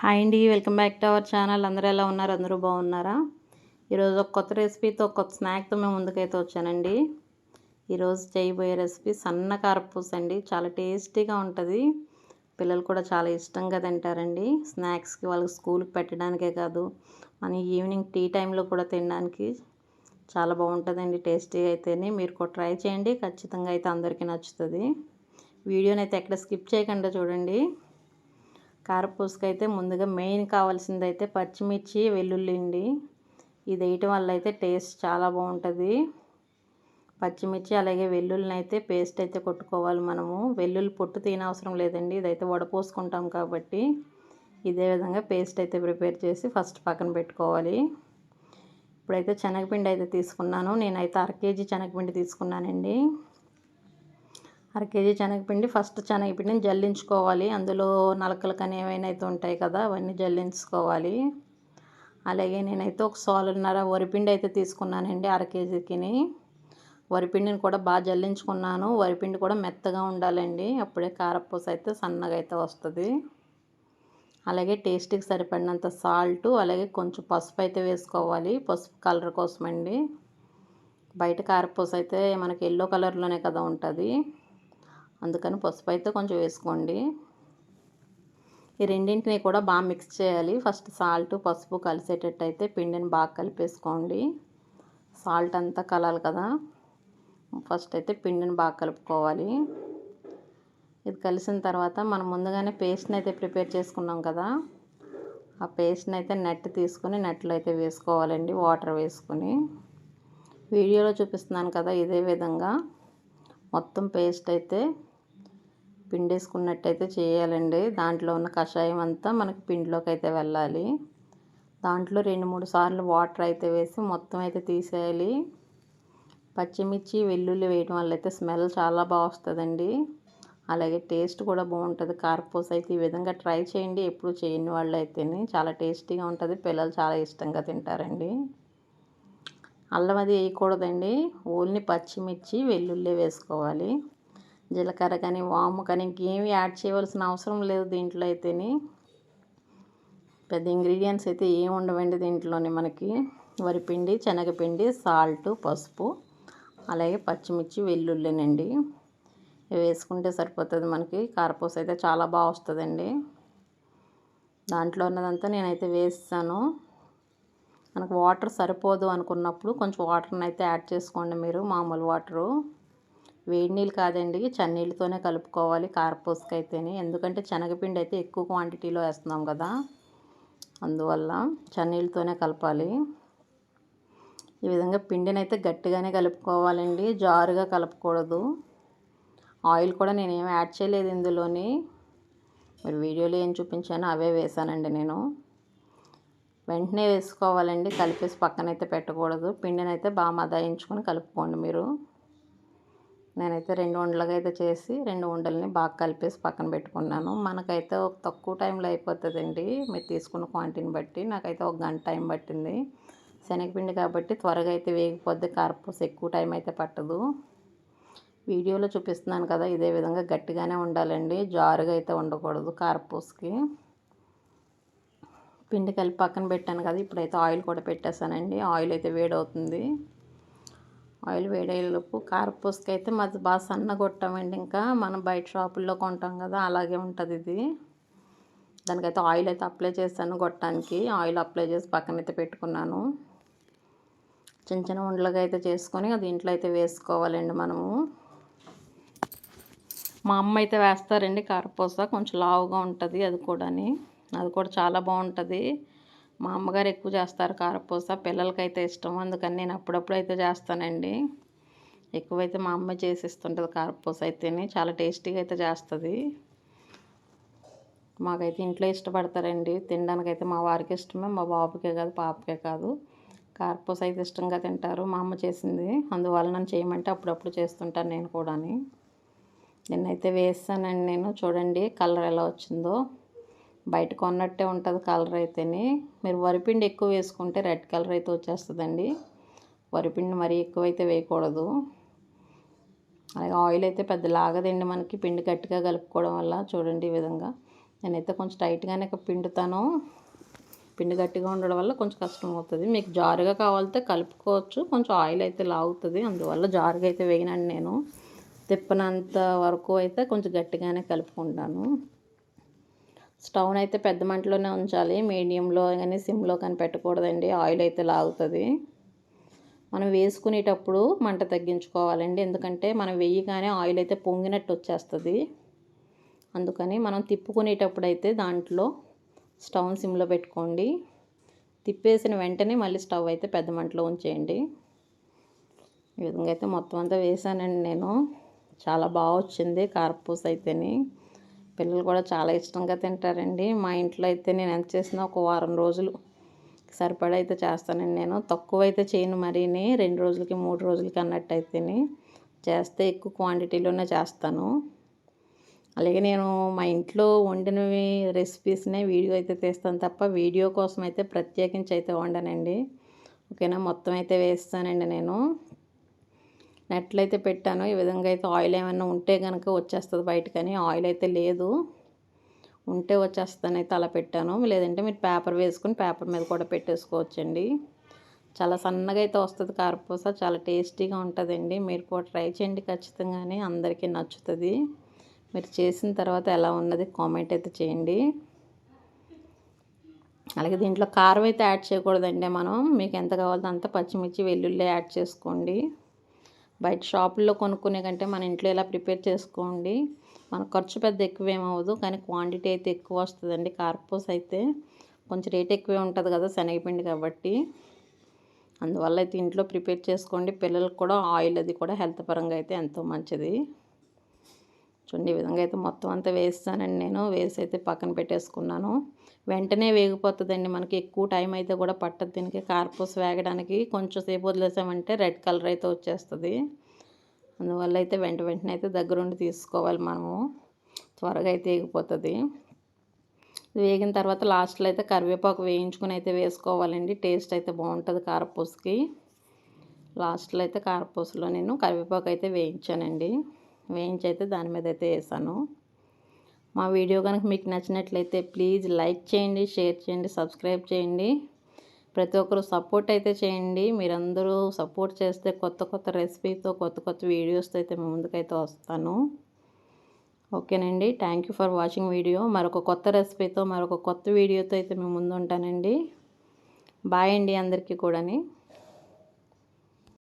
Hi అండి welcome back to our channel. అందరూ ఎలా ఉన్నారు? అందరూ బాగున్నారా? ఈరోజు ఒక కొత్త రెసిపీతో కొత్త స్నాక్తో మేము ముందుకైతే వచ్చానండి. ఈరోజు చేయబోయే రెసిపీ సన్న కారపూస అండి. చాలా టేస్టీగా ఉంటుంది. పిల్లలు కూడా చాలా ఇష్టంగా తింటారండి. స్నాక్స్కి వాళ్ళకి స్కూల్కి పెట్టడానికే కాదు మన ఈవినింగ్ టీ టైంలో కూడా తినడానికి చాలా బాగుంటుందండి టేస్టీగా అయితేనే. మీరు కూడా ట్రై చేయండి. ఖచ్చితంగా అయితే అందరికీ నచ్చుతుంది. వీడియోని అయితే ఎక్కడ స్కిప్ చేయకుండా చూడండి. కారపూసుకైతే ముందుగా మెయిన్ కావాల్సింది అయితే పచ్చిమిర్చి వెల్లుల్లి అండి ఇది వేయటం వల్ల అయితే టేస్ట్ చాలా బాగుంటుంది. పచ్చిమిర్చి అలాగే వెల్లుల్లిని అయితే పేస్ట్ అయితే కొట్టుకోవాలి మనము. వెల్లుల్లి పొట్టు తినవసరం లేదండి. ఇదైతే వడపోసుకుంటాం కాబట్టి ఇదే విధంగా పేస్ట్ అయితే ప్రిపేర్ చేసి ఫస్ట్ పక్కన పెట్టుకోవాలి. ఇప్పుడైతే శనగపిండి అయితే తీసుకున్నాను. నేనైతే అర కేజీ శనగపిండి తీసుకున్నానండి. అర కేజీ శనగపిండి ఫస్ట్ శనగపిండిని జల్లించుకోవాలి. అందులో నలకలు కానీ ఏమైనా అయితే ఉంటాయి కదా అవన్నీ జల్లించుకోవాలి. అలాగే నేనైతే ఒక సోలున్నర వరిపిండి అయితే తీసుకున్నానండి అర కేజీకిని. వరిపిండిని కూడా బాగా జల్లించుకున్నాను. వరిపిండి కూడా మెత్తగా ఉండాలండి. అప్పుడే కారపూస అయితే సన్నగా అయితే వస్తుంది. అలాగే టేస్ట్కి సరిపడినంత సాల్ట్ అలాగే కొంచెం పసుపు అయితే వేసుకోవాలి. పసుపు కలర్ కోసమండి. బయట కారపూస అయితే మనకి ఎల్లో కలర్లోనే కదా ఉంటుంది. అందుకని పసుపు అయితే కొంచెం వేసుకోండి. ఈ రెండింటిని కూడా బాగా మిక్స్ చేయాలి. ఫస్ట్ సాల్ట్ పసుపు కలిసేటట్టు అయితే పిండిని బాగా కలిపేసుకోండి. సాల్ట్ అంతా కలాలి కదా. ఫస్ట్ అయితే పిండిని బాగా కలుపుకోవాలి. ఇది కలిసిన తర్వాత మనం ముందుగానే పేస్ట్ని అయితే ప్రిపేర్ చేసుకున్నాం కదా. ఆ పేస్ట్ని అయితే నెట్ తీసుకుని నెట్లో అయితే వేసుకోవాలండి వాటర్ వేసుకుని. వీడియోలో చూపిస్తున్నాను కదా ఇదే విధంగా. మొత్తం పేస్ట్ అయితే పిండేసుకున్నట్టయితే చేయాలండి. దాంట్లో ఉన్న కషాయం అంతా మనకి పిండిలోకి అయితే వెళ్ళాలి. దాంట్లో రెండు మూడు సార్లు వాటర్ అయితే వేసి మొత్తం అయితే తీసేయాలి. పచ్చిమిర్చి వెల్లుల్లి వేయడం వల్ల అయితే స్మెల్ చాలా బాగా వస్తుందండి. అలాగే టేస్ట్ కూడా బాగుంటుంది. కార్పూస్ అయితే ఈ విధంగా ట్రై చేయండి. ఎప్పుడు చేయని వాళ్ళు అయితేనే చాలా టేస్టీగా ఉంటుంది. పిల్లలు చాలా ఇష్టంగా తింటారండి. అల్లం అది వేయకూడదండి. ఓన్లీ పచ్చిమిర్చి వెల్లుల్లి వేసుకోవాలి. జీలకర్ర కానీ వాము కానీ ఇంకేమి యాడ్ చేయవలసిన అవసరం లేదు దీంట్లో అయితేని. పెద్ద ఇంగ్రీడియంట్స్ అయితే ఏమి ఉండవండి దీంట్లోనే మనకి. వరిపిండి శనగపిండి సాల్ట్ పసుపు అలాగే పచ్చిమిర్చి వెల్లుల్లినండి. ఇవి వేసుకుంటే సరిపోతుంది మనకి. కారపూస అయితే చాలా బాగా వస్తుందండి. దాంట్లో ఉన్నదంతా నేనైతే వేస్తాను. మనకు వాటర్ సరిపోదు అనుకున్నప్పుడు కొంచెం వాటర్ని అయితే యాడ్ చేసుకోండి మీరు మామూలు వాటరు. వేడి నీళ్ళు కాదండి చన్నీళ్ళతోనే కలుపుకోవాలి కారపూసకి అయితేనే ఎందుకంటే శనగపిండి అయితే ఎక్కువ క్వాంటిటీలో వేస్తున్నాం కదా అందువల్ల చన్నీళ్ళతోనే కలపాలి. ఈ విధంగా పిండిని అయితే గట్టిగానే కలుపుకోవాలండి జారుగా కలపకూడదు. ఆయిల్ కూడా నేను యాడ్ చేయలేదు ఇందులోని. మరి వీడియోలో ఏం చూపించానో అవే వేసానండి నేను. వెంటనే వేసుకోవాలండి కలిపేసి పక్కనైతే పెట్టకూడదు. పిండిని అయితే బాగా మదాయించుకొని కలుపుకోండి మీరు. నేనైతే రెండు వండలుగా అయితే చేసి రెండు వండల్ని బాగా కలిపేసి పక్కన పెట్టుకున్నాను. మనకైతే ఒక తక్కువ టైంలో అయిపోతుందండి. మీరు తీసుకున్న క్వాంటిటీని బట్టి. నాకైతే ఒక గంట టైం పట్టింది. శనగపిండి కాబట్టి త్వరగా అయితే వేగిపోద్ది. కారపూస ఎక్కువ టైం అయితే పట్టదు. వీడియోలో చూపిస్తున్నాను కదా ఇదే విధంగా గట్టిగానే ఉండాలండి. జారుగా అయితే ఉండకూడదు కారపూసకి. పిండి కలిపి పక్కన పెట్టాను కదా ఇప్పుడైతే ఆయిల్ కూడా పెట్టేశానండి. ఆయిల్ అయితే వేడవుతుంది. ఆయిల్ వేడేలోపు కారపూసకి అయితే మాది బాగా సన్నగొట్టామండి ఇంకా. మనం బయట షాపుల్లో కొంటాం కదా అలాగే ఉంటుంది ఇది. దానికైతే ఆయిల్ అయితే అప్లై చేశాను గొట్టానికి. ఆయిల్ అప్లై చేసి పక్కనైతే పెట్టుకున్నాను. చిన్న చిన్న ఉండలుగా అయితే చేసుకొని అది ఇంట్లో అయితే వేసుకోవాలండి మనము. మా అమ్మ అయితే వేస్తారండి కారపూస కొంచెం లావుగా ఉంటుంది అది కూడాని. అది కూడా చాలా బాగుంటుంది. మా అమ్మగారు ఎక్కువ చేస్తారు కారపూస పిల్లలకైతే ఇష్టం. అందుకని నేను అప్పుడప్పుడు అయితే చేస్తానండి. ఎక్కువైతే మా అమ్మ చేసిస్తుంటుంది కారపూస అయితేనే. చాలా టేస్టీగా అయితే చేస్తుంది. మాకైతే ఇంట్లో ఇష్టపడతారండి. తినడానికి అయితే మా వారికి ఇష్టమే మా బాబుకే కాదు పాపకే కాదు. కారపూస అయితే ఇష్టంగా తింటారు మా అమ్మ చేసింది. అందువల్ల నన్ను చేయమంటే అప్పుడప్పుడు చేస్తుంటాను నేను కూడా నిన్నైతే వేస్తానండి నేను. చూడండి కలర్ ఎలా వచ్చిందో. బయట కొన్నట్టే ఉంటుంది కలర్ అయితేనే. మీరు వరిపిండి ఎక్కువ వేసుకుంటే రెడ్ కలర్ అయితే వచ్చేస్తుందండి. వరిపిండి మరీ ఎక్కువైతే వేయకూడదు. అలాగే ఆయిల్ అయితే పెద్ద లాగదండి మనకి పిండి గట్టిగా కలుపుకోవడం వల్ల చూడండి ఈ విధంగా. నేనైతే కొంచెం టైట్గానే పిండుతాను. పిండి గట్టిగా ఉండడం వల్ల కొంచెం కష్టం అవుతుంది మీకు జారుగా కావాలితే కలుపుకోవచ్చు. కొంచెం ఆయిల్ అయితే లాగుతుంది. అందువల్ల జారుగా అయితే వేయనండి నేను. తిప్పనంత వరకు అయితే కొంచెం గట్టిగానే కలుపుకుంటాను. స్టవ్ని అయితే పెద్ద మంటలోనే ఉంచాలి. మీడియంలో కానీ సిమ్లో కానీ పెట్టకూడదండి. ఆయిల్ అయితే లాగుతుంది. మనం వేసుకునేటప్పుడు మంట తగ్గించుకోవాలండి. ఎందుకంటే మనం వెయ్యగానే ఆయిల్ అయితే పొంగినట్టు వచ్చేస్తుంది. అందుకని మనం తిప్పుకునేటప్పుడు అయితే దాంట్లో స్టవ్ సిమ్లో పెట్టుకోండి. తిప్పేసిన వెంటనే మళ్ళీ స్టవ్ అయితే పెద్ద మంటలో ఉంచేయండి. ఈ విధంగా అయితే మొత్తం అంతా వేసానండి నేను. చాలా బాగా వచ్చింది కారపూస అయితేని. పిల్లలు కూడా చాలా ఇష్టంగా తింటారండి. మా ఇంట్లో అయితే నేను ఎంత చేసినా ఒక వారం రోజులు సరిపడా అయితే చేస్తానండి నేను. తక్కువ అయితే చేయను మరీని. రెండు రోజులకి మూడు రోజులకి అన్నట్టు అయితేని చేస్తే ఎక్కువ క్వాంటిటీలోనే చేస్తాను. అలాగే నేను మా ఇంట్లో వండినవి రెసిపీస్నే వీడియో అయితే తీస్తాను తప్ప వీడియో కోసం అయితే ప్రత్యేకించి అయితే వండనండి. ఓకేనా? మొత్తం అయితే వేస్తానండి నేను. నెట్లు అయితే పెట్టాను. ఈ విధంగా అయితే ఆయిల్ ఏమైనా ఉంటే కనుక వచ్చేస్తుంది బయటకని. ఆయిల్ అయితే లేదు. ఉంటే వచ్చేస్తానైతే అలా పెట్టాను. లేదంటే మీరు పేపర్ వేసుకుని పేపర్ మీద కూడా పెట్టేసుకోవచ్చండి. చాలా సన్నగా అయితే వస్తుంది కారపూస. చాలా టేస్టీగా ఉంటుందండి. మీరు కూడా ట్రై చేయండి ఖచ్చితంగానే. అందరికీ నచ్చుతుంది. మీరు చేసిన తర్వాత ఎలా ఉన్నది కామెంట్ అయితే చేయండి. అలాగే దీంట్లో కారం అయితే యాడ్ చేయకూడదండి మనం. మీకు ఎంత కావాలో అంత పచ్చిమిర్చి వెల్లుల్లి యాడ్ చేసుకోండి. బయట షాపుల్లో కొనుక్కునే కంటే మన ఇంట్లో ఇలా ప్రిపేర్ చేసుకోండి. మన ఖర్చు పెద్ద ఎక్కువ ఏమవ్వదు కానీ క్వాంటిటీ అయితే ఎక్కువ వస్తుందండి. కార్పూస్ అయితే కొంచెం రేట్ ఎక్కువే ఉంటుంది కదా శనగపిండి కాబట్టి. అందువల్ల అయితే ఇంట్లో ప్రిపేర్ చేసుకోండి. పిల్లలకు కూడా ఆయిల్ అది కూడా హెల్త్ పరంగా అయితే ఎంతో మంచిది. చూడండి ఈ విధంగా అయితే మొత్తం అంతా వేస్తానండి నేను. వేసి అయితే పక్కన పెట్టేసుకున్నాను. వెంటనే వేగిపోతుందండి. మనకి ఎక్కువ టైం అయితే కూడా పట్టదు దీనికి. కార్పూస్ వేగడానికి కొంచెం సేపు వదిలేసామంటే రెడ్ కలర్ అయితే వచ్చేస్తుంది. అందువల్ల అయితే వెంట వెంటనే అయితే దగ్గరుండి తీసుకోవాలి మనము. త్వరగా అయితే వేగిపోతుంది. వేగిన తర్వాత లాస్ట్లో అయితే కరివేపాకు వేయించుకుని అయితే వేసుకోవాలండి. టేస్ట్ అయితే బాగుంటుంది కారపూసకి. లాస్ట్లో అయితే కారపూసలో నేను కరివేపాకు అయితే వేయించానండి. వేయించి అయితే దాని మీద అయితే వేసాను. మా వీడియో కనుక మీకు నచ్చినట్లయితే ప్లీజ్ లైక్ చేయండి షేర్ చేయండి సబ్స్క్రైబ్ చేయండి. ప్రతి ఒక్కరు సపోర్ట్ అయితే చేయండి. మీరందరూ సపోర్ట్ చేస్తే కొత్త కొత్త రెసిపీతో కొత్త కొత్త వీడియోస్తో అయితే ముందుకైతే వస్తాను. ఓకేనండి. Thank you for watching video మరొక కొత్త రెసిపీతో మరొక కొత్త వీడియోతో అయితే మేము ముందు ఉంటానండి బాయ్ అండి అందరికీ కూడాని.